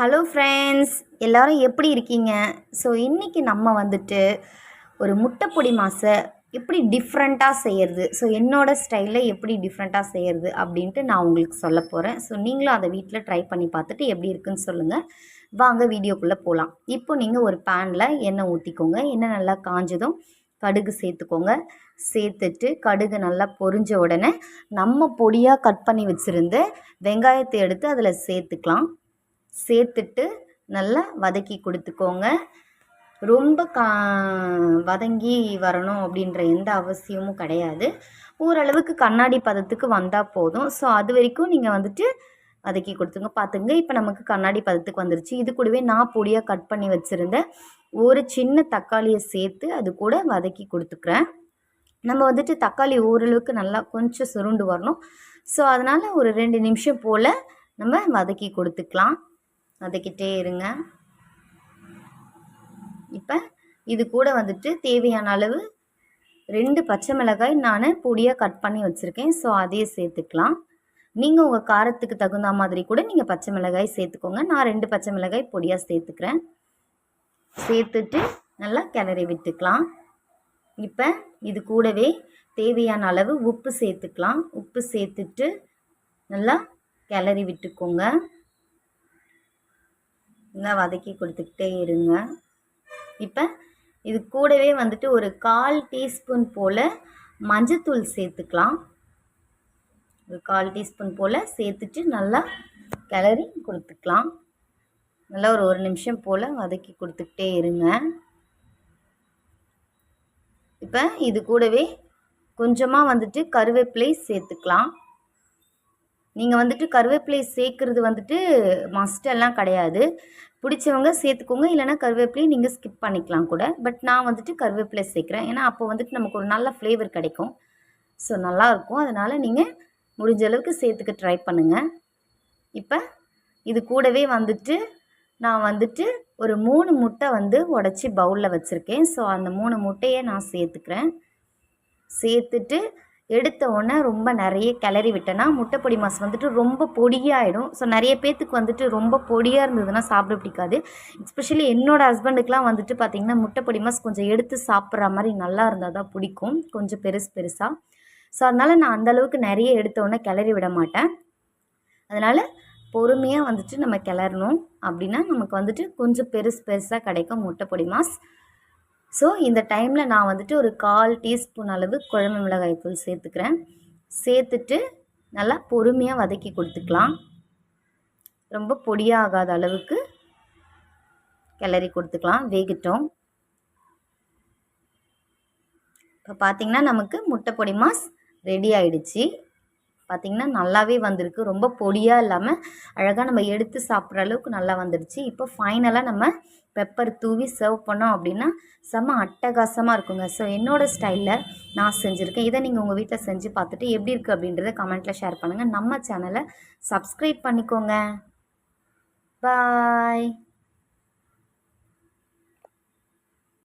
Hello friends எல்லோரும் எப்படி இருக்கீங்க? ஸோ இன்றைக்கி நம்ம வந்துட்டு ஒரு முட்டைப்பொடி மாசை எப்படி டிஃப்ரெண்ட்டாக செய்கிறது ஸோ என்னோடய ஸ்டைலில் எப்படி டிஃப்ரெண்ட்டாக செய்கிறது அப்படின்ட்டு நான் உங்களுக்கு சொல்ல போகிறேன் ஸோ நீங்களும் அதை வீட்டில் ட்ரை பண்ணி பார்த்துட்டு எப்படி இருக்குன்னு சொல்லுங்கள் வாங்க வீடியோக்குள்ளே போகலாம் இப்போ நீங்கள் ஒரு பேனில் எண்ணெய் ஊற்றிக்கோங்க எண்ணெய் நல்லா காஞ்சதும் கடுகு சேர்த்துக்கோங்க. சேர்த்துட்டு கடுகு நல்லா பொரிஞ்ச உடனே நம்ம பொடியாக கட் பண்ணி வச்சுருந்த வெங்காயத்தை எடுத்து அதில் சேர்த்துக்கலாம். சேர்த்துட்டு நல்லா வதக்கி கொடுத்துக்கோங்க. ரொம்ப கா வதங்கி வரணும் அப்படின்ற எந்த அவசியமும் கிடையாது. ஓரளவுக்கு கண்ணாடி பதத்துக்கு வந்தால் போதும். ஸோ அது வரைக்கும் நீங்கள் வந்துட்டு வதக்கி கொடுத்துங்க. பார்த்துங்க இப்போ நமக்கு கண்ணாடி பதத்துக்கு வந்துருச்சு. இது கூடவே நான் பொடியாக கட் பண்ணி வச்சுருந்தேன் ஒரு சின்ன தக்காளியை சேர்த்து அது கூட வதக்கி கொடுத்துக்கிறேன். நம்ம வந்துட்டு தக்காளி ஓரளவுக்கு நல்லா கொஞ்சம் சுருண்டு வரணும். ஸோ அதனால் ஒரு ரெண்டு நிமிஷம் போல் நம்ம வதக்கி கொடுத்துக்கலாம். வதக்கிட்டே இருங்க. இப்போ இது கூட வந்துட்டு தேவையான அளவு ரெண்டு பச்சை மிளகாய் நான் பொடியாக கட் பண்ணி வச்சுருக்கேன். ஸோ அதையே சேர்த்துக்கலாம். நீங்கள் உங்கள் காரத்துக்கு தகுந்த மாதிரி கூட நீங்கள் பச்சை மிளகாய் சேர்த்துக்கோங்க. நான் ரெண்டு பச்சை மிளகாய் பொடியாக சேர்த்துக்கிறேன். சேர்த்துட்டு நல்லா கிளறி விட்டுக்கலாம். இப்போ இது கூடவே தேவையான அளவு உப்பு சேர்த்துக்கலாம். உப்பு சேர்த்துட்டு நல்லா கிளறி விட்டுக்கோங்க. நல்லா வதக்கி கொடுத்துக்கிட்டே இருங்க. இப்போ இது கூடவே வந்துட்டு ஒரு கால் டீஸ்பூன் போல் மஞ்சத்தூள் சேர்த்துக்கலாம். ஒரு கால் டீஸ்பூன் போல் சேர்த்துட்டு நல்லா கிளறி கொடுத்துக்கலாம். நல்லா ஒரு ஒரு நிமிஷம் போல் வதக்கி கொடுத்துக்கிட்டே இருங்க. இப்போ இது கூடவே கொஞ்சமாக வந்துட்டு கருவேப்பிலை சேர்த்துக்கலாம். நீங்கள் வந்துட்டு கருவேப்பிலை சேர்க்குறது வந்துட்டு மஸ்டெல்லாம் கிடையாது. பிடிச்சவங்க சேர்த்துக்கோங்க. இல்லைனா கருவேப்பிலையை நீங்கள் ஸ்கிப் பண்ணிக்கலாம் கூட. பட் நான் வந்துட்டு கருவேப்பிலை சேர்க்குறேன். ஏன்னா அப்போ வந்துட்டு நமக்கு ஒரு நல்ல ஃப்ளேவர் கிடைக்கும். ஸோ நல்லாயிருக்கும் அதனால் நீங்கள் முடிஞ்ச அளவுக்கு சேர்த்துக்க ட்ரை பண்ணுங்கள் இப்போ இது கூடவே வந்துட்டு நான் வந்துட்டு ஒரு மூணு முட்டை வந்து உடச்சி பவுலில் வச்சுருக்கேன். ஸோ அந்த மூணு முட்டையை நான் சேர்த்துக்கிறேன். சேர்த்துட்டு எடுத்த உடனே ரொம்ப நிறைய கிளறி விட்டேன்னா முட்டைப்பொடி மாஸ் வந்துட்டு ரொம்ப பொடியாகிடும் ஸோ நிறைய பேர்த்துக்கு வந்துட்டு ரொம்ப பொடியாக இருந்ததுன்னா சாப்பிட பிடிக்காது. எஸ்பெஷலி என்னோடய ஹஸ்பண்டுக்கெலாம் வந்துட்டு பார்த்திங்கன்னா முட்டைப்பொடி மாஸ் கொஞ்சம் எடுத்து சாப்பிட்ற மாதிரி நல்லா இருந்தால் தான் பிடிக்கும். கொஞ்சம் பெருசு பெருசாக ஸோ அதனால் நான் அந்தளவுக்கு நிறைய எடுத்த உடனே கிளறி விட மாட்டேன். அதனால் பொறுமையாக வந்துட்டு நம்ம கிளறணும். அப்படின்னா நமக்கு வந்துட்டு கொஞ்சம் பெருசு பெருசாக கிடைக்கும் முட்டைப்பொடி மாஸ் ஸோ இந்த டைமில் நான் வந்துட்டு ஒரு கால் டீஸ்பூன் அளவு குழம்பு மிளகாய் தூள் சேர்த்துக்கிறேன். சேர்த்துட்டு நல்லா பொறுமையாக வதக்கி கொடுத்துக்கலாம். ரொம்ப பொடியாகாத அளவுக்கு கிளறி கொடுத்துக்கலாம். வேகட்டும். இப்போ பார்த்திங்கன்னா நமக்கு முட்டை பொடி மாஸ் ரெடி ஆகிடுச்சி பார்த்திங்கன்னா நல்லாவே வந்திருக்கு. ரொம்ப பொடியாக இல்லாமல் அழகாக நம்ம எடுத்து சாப்பிட்ற அளவுக்கு நல்லா வந்துடுச்சு. இப்போ ஃபைனலாக நம்ம பெப்பர் தூவி சர்வ் பண்ணோம் அப்படின்னா செம்ம அட்டகாசமாக இருக்குங்க. ஸோ என்னோடய ஸ்டைலில் நான் செஞ்சுருக்கேன். இதை நீங்கள் உங்கள் வீட்டில் செஞ்சு பார்த்துட்டு எப்படி இருக்குது அப்படின்றத கமெண்ட்டில் ஷேர் பண்ணுங்கள் நம்ம சேனலை சப்ஸ்கிரைப் பண்ணிக்கோங்க. பாய்